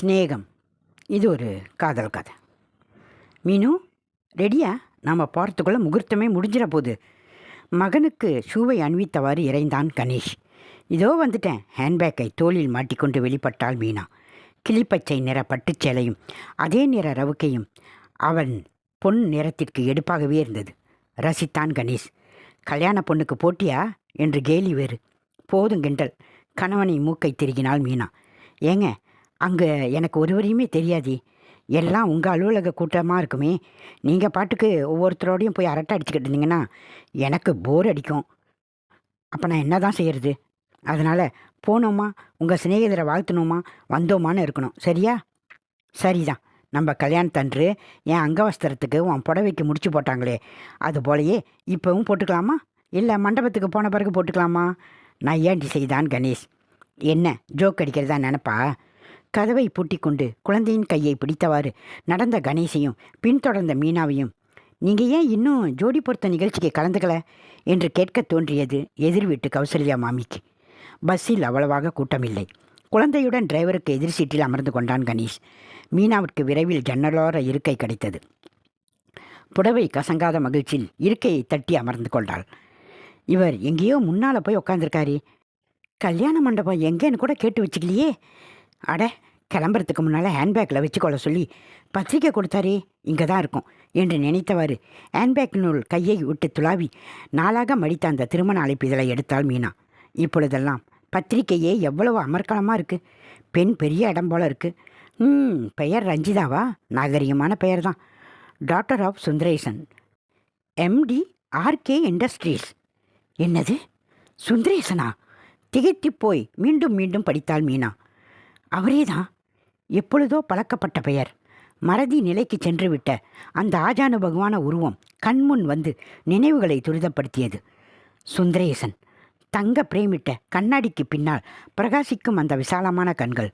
சிநேகம். இது ஒரு காதல் கதை. மீனு ரெடியா? நாம் போகிறதுக்குள்ளே முகூர்த்தமே முடிஞ்சிட போகுது மகனுக்கு ஷூவை அணிவித்தவாறு இறைந்தான் கணேஷ். இதோ வந்துட்டேன். ஹேண்ட்பேக்கை தோளில் மாட்டிக்கொண்டு வெளிப்பட்டாள் மீனா. கிளிப்பச்சை நிற பட்டுச்சேலையும் அதே நிற ரவுக்கையும் அவன் பொன் நிறத்திற்கு எடுப்பாகவே இருந்தது. ரசித்தான் கணேஷ். கல்யாண பொண்ணுக்கு போட்டியா? என்று கேலி வேறு. போதும் கிண்டல். கணவனை மூக்கை திருகினாள் மீனா. ஏங்க அங்கே எனக்கு ஒருவரையுமே தெரியாதே. எல்லாம் உங்கள் அலுவலக கூட்டமாக இருக்குமே. நீங்கள் பாட்டுக்கு ஒவ்வொருத்தரோடையும் போய் அரட்டை அடிச்சுக்கிட்டு இருந்தீங்கன்னா எனக்கு போர் அடிக்கும். அப்போ நான் என்ன தான் செய்கிறது அதனால் போனோமா? உங்கள் சிநேகிதரை வாழ்த்தணுமா? வந்தோமான்னு இருக்கணும். சரியா? சரிதான். நம்ம கல்யாணத்தன்று என் அங்கவஸ்திரத்துக்கு உன் புடவைக்கு முடிச்சு போட்டாங்களே. அது போலயே இப்போவும் போட்டுக்கலாமா? இல்லை மண்டபத்துக்கு போன பிறகு போட்டுக்கலாமா? நான் ஏன்டி செய்தான் கணேஷ்? என்ன? ஜோக் அடிக்கிறதா நினப்பா? கதவை பூட்டிக்கொண்டு குழந்தையின் கையை பிடித்தவாறு நடந்த கணேசையும் பின்தொடர்ந்த மீனாவையும் நீங்கள் ஏன் இன்னும் ஜோடி பொருத்த நிகழ்ச்சிக்கு கலந்துக்கல? என்று கேட்கத் தோன்றியது எதிர் வீட்டு கௌசல்யா மாமிக்கு. பஸ்ஸில் அவ்வளவாக கூட்டமில்லை. குழந்தையுடன் டிரைவருக்கு எதிர் சீட்டில் அமர்ந்து கொண்டான் கணேஷ். மீனாவிற்கு விரைவில் ஜன்னலோர இருக்கை கிடைத்தது. புடவை கசங்காத மகிழ்ச்சியில் இருக்கையை தட்டி அமர்ந்து கொண்டாள். இவர் எங்கேயோ முன்னால் போய் உட்காந்துருக்காரு கல்யாண மண்டபம் எங்கேன்னு கூட கேட்டு வச்சுக்கலையே. அட கிளம்புறதுக்கு முன்னால் ஹேண்ட்பேக்கில் வச்சுக்கொள்ள சொல்லி பத்திரிக்கை கொடுத்தாரே இங்கே தான் இருக்கும் என்று நினைத்தவாறு ஹேண்ட்பேக்கினுள் கையை விட்டு துளாவி நாளாக மடித்த அந்த திருமண அழைப்பு இதழை எடுத்தாள் மீனா. இப்பொழுதெல்லாம் பத்திரிக்கையே எவ்வளவு அமர்க்கலமாக இருக்குது பெண் பெரிய இடம் போல இருக்குது ம் பெயர் ரஞ்சிதாவா? நாகரிகமான பெயர் தான் doctor of Sundaresan MD RK industries என்னது? சுந்தரேசனா? திகைத்துப் போய் மீண்டும் மீண்டும் படித்தாள் மீனா. அவரேதான். எப்பொழுதோ பழக்கப்பட்ட பெயர். மறதி நிலைக்கு சென்றுவிட்ட அந்த ஆஜானு பகவான உருவம் கண்முன் வந்து நினைவுகளை துரிதப்படுத்தியது. சுந்தரேசன் தங்க பிரேமிட்ட கண்ணாடிக்கு பின்னால் பிரகாசிக்கும் அந்த விசாலமான கண்கள்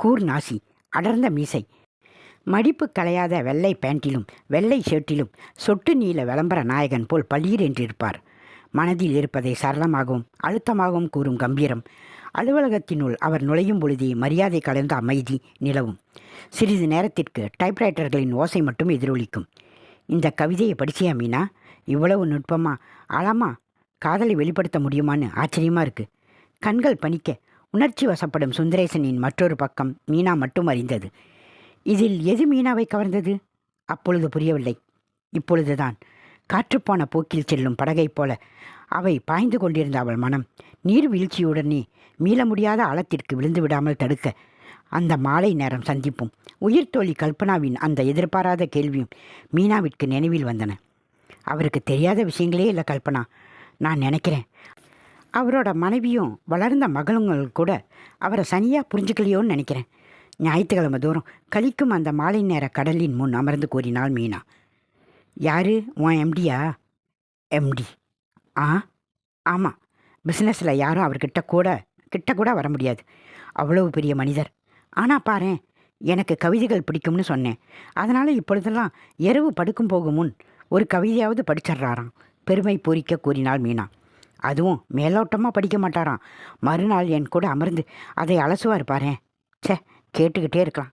கூர் நாசி அடர்ந்த மீசை மடிப்பு கலையாத வெள்ளை பேண்டிலும் வெள்ளை ஷர்ட்டிலும் சொட்டு நீல விளம்பர நாயகன் போல் பளீர் என்றிருப்பார் மனதில் இருப்பதை சரளமாகவும் அழுத்தமாகவும் கூறும் கம்பீரம் அலுவலகத்தினுள் அவர் நுழையும் பொழுதே மரியாதை கலந்த அமைதி நிலவும். சிறிது நேரத்திற்கு டைப்ரைட்டர்களின் ஓசை மட்டும் எதிரொலிக்கும். இந்த கவிதையை படிச்சியா மீனா? இவ்வளவு நுட்பமா? ஆழமா? காதலை வெளிப்படுத்த முடியுமான்னு ஆச்சரியமா இருக்கு. கண்கள் பணிக்க உணர்ச்சி வசப்படும் சுந்தரேசனின் மற்றொரு பக்கம் மீனா மட்டும் அறிந்தது. இதில் எது மீனாவை கவர்ந்தது? அப்பொழுது புரியவில்லை. இப்பொழுதுதான். காற்றுப்போன போக்கில் செல்லும் படகைப் போல அவை பாய்ந்து கொண்டிருந்த அவள் மனம். நீர்வீழ்ச்சியுடனே மீள முடியாத ஆழத்திற்கு விழுந்து விடாமல் தடுக்க. அந்த மாலை நேரம் சந்திப்பும் உயிர்த்தோழி கல்பனாவின் அந்த எதிர்பாராத கேள்வியும் மீனாவிற்கு நினைவில் வந்தன. அவருக்கு தெரியாத விஷயங்களே இல்லை கல்பனா. நான் நினைக்கிறேன். அவரோட மனைவியும் வளர்ந்த மகளுங்கள் கூட அவரை சனியாக புரிஞ்சுக்கலையோன்னு நினைக்கிறேன். ஞாயிற்றுக்கிழமை தோறும் கழிக்கும் அந்த மாலை நேர கடலின் முன் அமர்ந்து கூறினாள் மீனா. யாரு? உன் எம்டியா? எம்டி. ஆ ஆமாம் பிஸ்னஸில் யாரும் அவர்கிட்ட கூட கிட்ட கூட வர முடியாது. அவ்வளவு பெரிய மனிதர். ஆனால் பாரு எனக்கு கவிதைகள் பிடிக்கும்னு சொன்னேன். அதனால் இப்பொழுதெல்லாம் இரவு படுக்கும் போகும் முன் ஒரு கவிதையாவது படிச்சிட்றாராம் பெருமை பூரிக்க கூறினாள் மீனா. அதுவும் மேலோட்டமாக படிக்க மாட்டாராம். மறுநாள் என் கூட அமர்ந்து அதை அலசுவார் பாரு ச்சே கேட்டுக்கிட்டே இருக்கலாம்.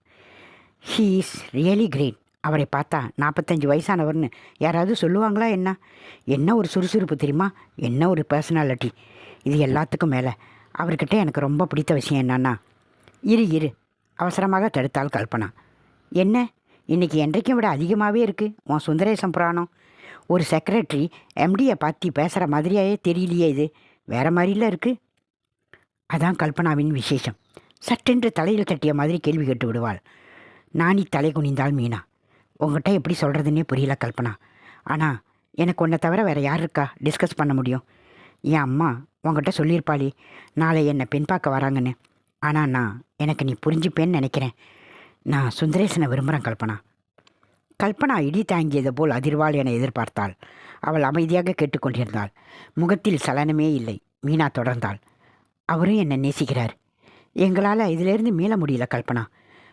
ஹீ இஸ் ரியலி கிரேட் அவரை பார்த்தா நாற்பத்தஞ்சு வயசானவர்னு. யாராவது சொல்லுவாங்களா என்ன? என்ன ஒரு சுறுசுறுப்பு தெரியுமா? என்ன ஒரு பர்சனாலிட்டி இது எல்லாத்துக்கும் மேலே. அவர்கிட்ட எனக்கு ரொம்ப பிடித்த விஷயம் என்னன்னா இரு இரு. அவசரமாக தடுத்தால் கல்பனா. என்ன? இன்னைக்கு என்றைக்கும் விட அதிகமாகவே இருக்குது உன் சுந்தரேசம் புராணம். ஒரு செக்ரட்டரி எம்டியை பார்த்து பேசுகிற மாதிரியாயே தெரியலையே இது. வேற மாதிரில இருக்குது அதான் கல்பனாவின் விசேஷம். சட்டென்று தலையில் தட்டிய மாதிரி கேள்வி கேட்டு விடுவாள். நாணி தலை குனிந்தாள் மீனா. உங்ககிட்ட எப்படி சொல்கிறதுன்னே புரியல கல்பனா. ஆனால் எனக்கு உன்னை தவிர வேறு யார் இருக்கா? டிஸ்கஸ் பண்ண முடியும். என் அம்மா உங்ககிட்ட சொல்லியிருப்பாளே நாளை என்னை பெண் பார்க்க வராங்கன்னு. ஆனால் நான் எனக்கு நீ புரிஞ்சுப்பேன்னு நினைக்கிறேன். நான் சுந்தரேசனை விரும்புகிறேன் கல்பனா. கல்பனா இடி தாங்கியது போல் அதிர்வாள் என எதிர்பார்த்தாள். அவள் அமைதியாக கேட்டுக்கொண்டிருந்தாள். முகத்தில் சலனமே இல்லை. மீனா தொடர்ந்தாள். அவரும் என்னை நேசிக்கிறார். எங்களால் இதிலேருந்து மீள முடியல கல்பனா.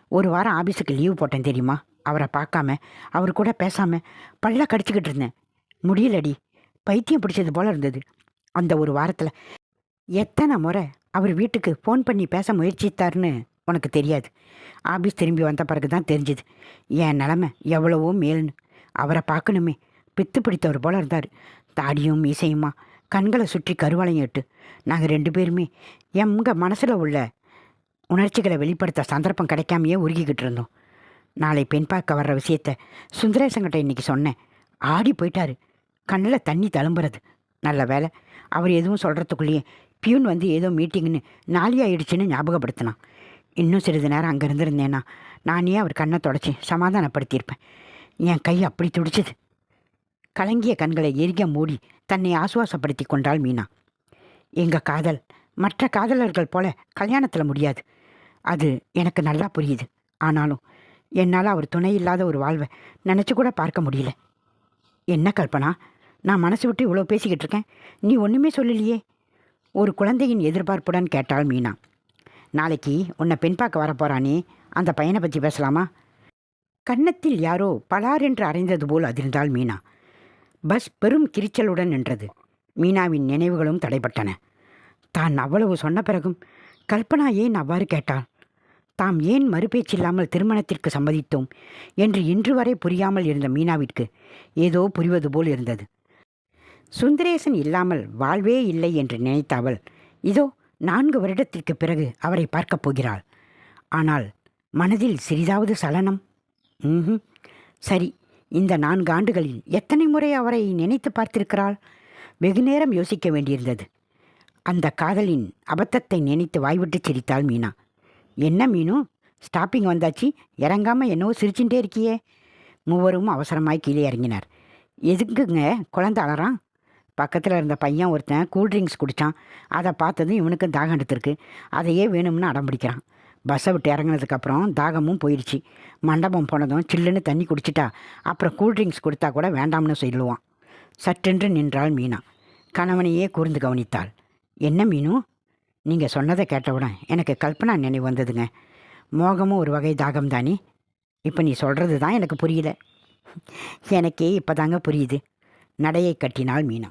ஒரு வாரம் ஆஃபீஸுக்கு லீவ் போட்டேன் தெரியுமா? அவரை பார்க்காம அவர் கூட பேசாமல் பல்ல கடிச்சிக்கிட்டு இருந்தேன். முடியலடி. பைத்தியம் பிடிச்சது போல இருந்தது. அந்த ஒரு வாரத்தில் எத்தனை முறை அவர் வீட்டுக்கு ஃபோன் பண்ணி பேச முயற்சித்தார்னு உனக்கு தெரியாது. ஆபீஸ் திரும்பி வந்த பிறகு தான் தெரிஞ்சுது. என் நிலமை எவ்வளவோ மேல்னு. அவரை பார்க்கணுமே. பித்து பிடித்தவர் போல இருந்தார். தாடியும் மீசையுமா கண்களை சுற்றி கருவளையம் இட்டு. நாங்கள் ரெண்டு பேருமே எங்கள் மனசில் உள்ள உணர்ச்சிகளை வெளிப்படுத்த சந்தர்ப்பம் கிடைக்காமையே உருகிக்கிட்டு இருந்தோம். நாளை பெண் பார்க்க வர்ற விஷயத்த சுந்தரேசங்கிட்ட இன்னைக்கு சொன்னேன். ஆடி போயிட்டாரு. கண்ணில் தண்ணி தழும்புறது நல்ல வேலை அவர் எதுவும் சொல்கிறதுக்குள்ளேயே பியூன் வந்து ஏதோ மீட்டிங்னு நாளி ஆயிடுச்சுன்னு ஞாபகப்படுத்தினான். இன்னும் சிறிது நேரம் அங்கே இருந்திருந்தேன்னா நானே அவர் கண்ணை தொடச்சி சமாதானப்படுத்தியிருப்பேன். என் கை அப்படி துடிச்சது. கலங்கிய கண்களை எரிக மூடி தன்னை ஆசுவாசப்படுத்தி கொண்டாள் மீனா. எங்கள் காதல் மற்ற காதலர்கள் போல கல்யாணத்தில் முடியாது. அது எனக்கு நல்லா புரியுது. ஆனாலும் என்னால் அவர் துணை இல்லாத ஒரு வாழ்வை நினச்சி கூட பார்க்க முடியல. என்ன கல்பனா நான் மனசு விட்டு இவ்வளோ பேசிக்கிட்டு இருக்கேன். நீ ஒன்றுமே சொல்லலையே. ஒரு குழந்தையின் எதிர்பார்ப்புடன் கேட்டாள் மீனா. நாளைக்கு உன்னை பெண் பார்க்க வரப்போறானே அந்த பையனை பற்றி பேசலாமா? கன்னத்தில் யாரோ பலார் என்று அறைந்தது போல் அதிர்ந்தாள் மீனா. பஸ் பெரும் கிரிச்சலுடன் நின்றது. மீனாவின் நினைவுகளும் தடைப்பட்டன தான் அவ்வளவு சொன்ன பிறகும் கல்பனா ஏன் அவ்வாறு கேட்டாள்? தாம் ஏன் மறுபேச்சில்லாமல் திருமணத்திற்கு சம்மதித்தோம் என்று இன்று வரை புரியாமல் இருந்த மீனாவிற்கு ஏதோ புரிவது போல் இருந்தது. சுந்தரேசன் இல்லாமல் வாழ்வே இல்லை என்று நினைத்த அவள் இதோ நான்கு வருடத்திற்கு பிறகு அவரை பார்க்கப் போகிறாள். ஆனால் மனதில் சிறிதாவது சலனம். ம்ஹும். சரி இந்த நான்கு ஆண்டுகளில் எத்தனை முறை அவரை நினைத்து பார்த்திருக்கிறாள்? வெகு நேரம் யோசிக்க வேண்டியிருந்தது. அந்த காதலின் அபத்தத்தை நினைத்து வாய்விட்டு சிரித்தாள் மீனா. என்ன மீனு? ஸ்டாப்பிங் வந்தாச்சு. இறங்காமல் என்னவோ சிரிச்சுட்டே இருக்கியே. மூவரும் அவசரமாய் கீழே இறங்கினார். எதுக்குங்க? குழந்த அலறான் பக்கத்தில் இருந்த பையன் ஒருத்தன் கூல்ட்ரிங்க்ஸ் குடித்தான் அதை பார்த்ததும் இவனுக்கும் தாகம் எடுத்திருக்கு. அதையே வேணும்னு அடம் பிடிக்கிறான். பஸ்ஸை விட்டு இறங்கினதுக்கப்புறம் தாகமும் போயிடுச்சு மண்டபம் போனதும் சில்லுன்னு தண்ணி குடிச்சிட்டா. அப்புறம் கூல்ட்ரிங்க்ஸ் கொடுத்தா கூட வேண்டாம்னு சொல்லுவான். சற்றென்று நின்றாள் மீனா. கணவனையே கூர்ந்து கவனித்தாள். என்ன மீனும் நீங்கள் சொன்னதை கேட்டவுடன் எனக்கு கல்பனா நினைவு வந்ததுங்க. மோகமும் ஒரு வகை தாகம் தானே இப்போ நீ சொல்கிறது தான் எனக்கு புரியல. எனக்கே இப்போ தாங்க புரியுது. நடையை கட்டினால் மீனா.